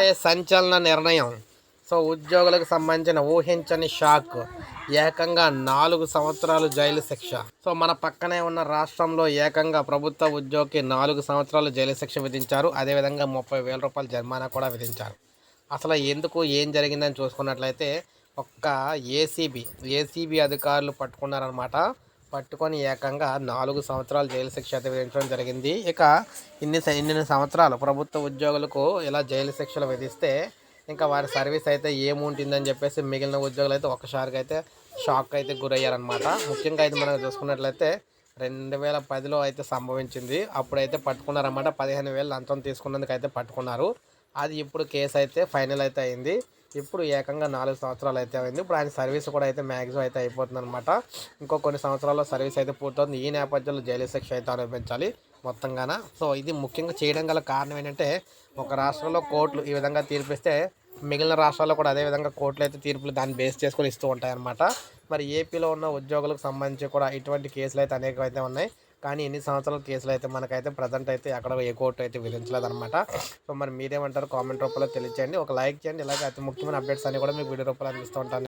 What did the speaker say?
ఇప్పుడే సంచలన నిర్ణయం. సో ఉద్యోగులకు సంబంధించిన ఊహించని షాక్. ఏకంగా నాలుగు సంవత్సరాలు జైలు శిక్ష. సో మన పక్కనే ఉన్న రాష్ట్రంలో ఏకంగా ప్రభుత్వ ఉద్యోగికి నాలుగు సంవత్సరాలు జైలు శిక్ష విధించారు. అదేవిధంగా ముప్పై వేల రూపాయల జరిమానా కూడా విధించారు. అసలు ఎందుకు ఏం జరిగిందని చూసుకున్నట్లయితే ఒక్క ఏసీబీ ఏసీబీ అధికారులు పట్టుకున్నారనమాట పట్టుకొని ఏకంగా నాలుగు సంవత్సరాలు జైలు శిక్ష అయితే విధించడం జరిగింది. ఇక ఇన్ని ఇన్ని సంవత్సరాలు ప్రభుత్వ ఉద్యోగులకు ఇలా జైలు శిక్షలు విధిస్తే ఇంకా వారి సర్వీస్ అయితే ఏముంటుందని చెప్పేసి మిగిలిన ఉద్యోగులు అయితే ఒక్కసారిగా అయితే షాక్ అయితే గురయ్యారనమాట ముఖ్యంగా అయితే మనం చూసుకున్నట్లయితే రెండు వేల పదిలో అయితే సంభవించింది. అప్పుడైతే పట్టుకున్నారన్నమాట. పదిహేను వేలు లంచం తీసుకున్నందుకు అయితే పట్టుకున్నారు. అది ఇప్పుడు కేసు అయితే ఫైనల్ అయితే అయింది. ఇప్పుడు ఏకంగా నాలుగు సంవత్సరాలు అయితే అయింది. ఇప్పుడు ఆయన సర్వీస్ కూడా అయితే మ్యాక్సిమం అయితే అయిపోతుంది అనమాట ఇంకో కొన్ని సంవత్సరాల్లో సర్వీస్ అయితే పూర్తవుతుంది. ఈ నేపథ్యంలో జైలు శిక్ష అయితే అనుభవించాలి మొత్తంగాన. సో ఇది ముఖ్యంగా చేయడం గల కారణం ఏంటంటే ఒక రాష్ట్రంలో కోర్టులు ఈ విధంగా తీర్పిస్తే మిగిలిన రాష్ట్రాల్లో కూడా అదే విధంగా కోర్టులు అయితే తీర్పులు దాన్ని బేస్ చేసుకొని ఇస్తూ ఉంటాయన్నమాట. మరి ఏపీలో ఉన్న ఉద్యోగులకు సంబంధించి కూడా ఇటువంటి కేసులు అయితే అనేకమైతే అయితే ఉన్నాయి. కానీ ఎన్ని సంవత్సరాల కేసులు అయితే మనకైతే ప్రజెంట్ అయితే అక్కడ ఏ కోర్టు అయితే విధించలేదన్నమాట. సో మరి మీరేమంటారు కామెంట్ రూపంలో తెలియచేయండి. ఒక లైక్ చేయండి. ఇలాగే అతి ముఖ్యమైన అప్డేట్స్ అన్ని కూడా మీకు వీడియో రూపంలో అందిస్తూ ఉంటాను.